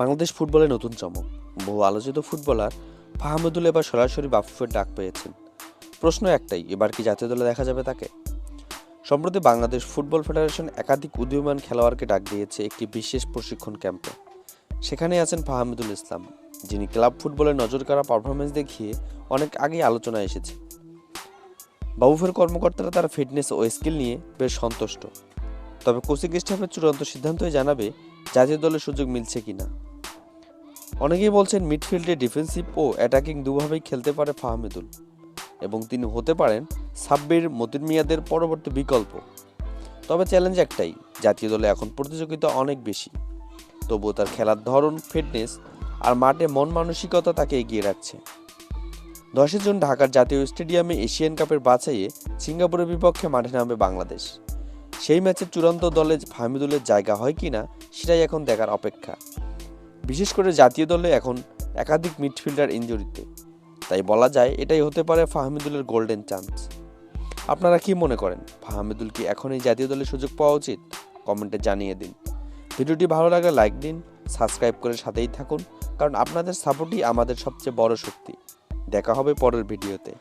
বাংলাদেশ ফুটবলে নতুন চমক। বহু আলোচিত ফুটবলার ফাহামুদুল এবার সরাসরি বাফুফের ডাক পেয়েছেন। প্রশ্ন একটাই, এবার কি জাতীয় দলে দেখা যাবে তাকে? সম্প্রতি বাংলাদেশ ফুটবল ফেডারেশন একাধিক উদীয়মান খেলোয়াড়কে ডাক দিয়েছে একটি বিশেষ প্রশিক্ষণ ক্যাম্পে। সেখানে আছেন ফাহামিদুল ইসলাম, যিনি ক্লাব ফুটবলে নজর কাড়া পারফরমেন্স দেখিয়ে অনেক আগেই আলোচনায় এসেছে। বাবুফের কর্মকর্তারা তার ফিটনেস ও স্কিল নিয়ে বেশ সন্তুষ্ট। তবে কোচিং স্টাফের চূড়ান্ত সিদ্ধান্তই জানাবে জাতীয় দলের সুযোগ মিলছে কিনা। অনেকেই বলছেন মিডফিল্ডে ডিফেন্সিভ ও অ্যাটাকিং দুভাবেই খেলতে পারে ফাহমিদুল। এবং তিনি হতে পারেন সাব্বির মতিন মিয়াদের পরবর্তী বিকল্প। তবে চ্যালেঞ্জ একটাই, জাতীয় দলে এখন প্রতিযোগিতা অনেক বেশি। তবুও তার খেলার ধরন, ফিটনেস আর মাঠে মন মানসিকতা তাকে এগিয়ে রাখছে। দশের জুন ঢাকার জাতীয় স্টেডিয়ামে এশিয়ান কাপের বাছাইয়ে সিঙ্গাপুরের বিপক্ষে মাঠে নামবে বাংলাদেশ। সেই ম্যাচের চূড়ান্ত দলে ফাহমিদুলের জায়গা হয় কিনা, সেটাই এখন দেখার অপেক্ষা। বিশেষ করে জাতীয় দলে এখন একাধিক মিডফিল্ডার ইনজুরিতে। তাই বলা যায় এটাই হতে পারে ফাহমিদুলের গোল্ডেন চান্স। আপনারা কি মনে করেন, ফাহমিদুল কি এখনই জাতীয় দলে সুযোগ পাওয়া উচিত? কমেন্টে জানিয়ে দিন। ভিডিওটি ভালো লাগলে লাইক দিন, সাবস্ক্রাইব করে সাথেই থাকুন, কারণ আপনাদের সাপোর্টই আমাদের সবচেয়ে বড় শক্তি। দেখা হবে পরের ভিডিওতে।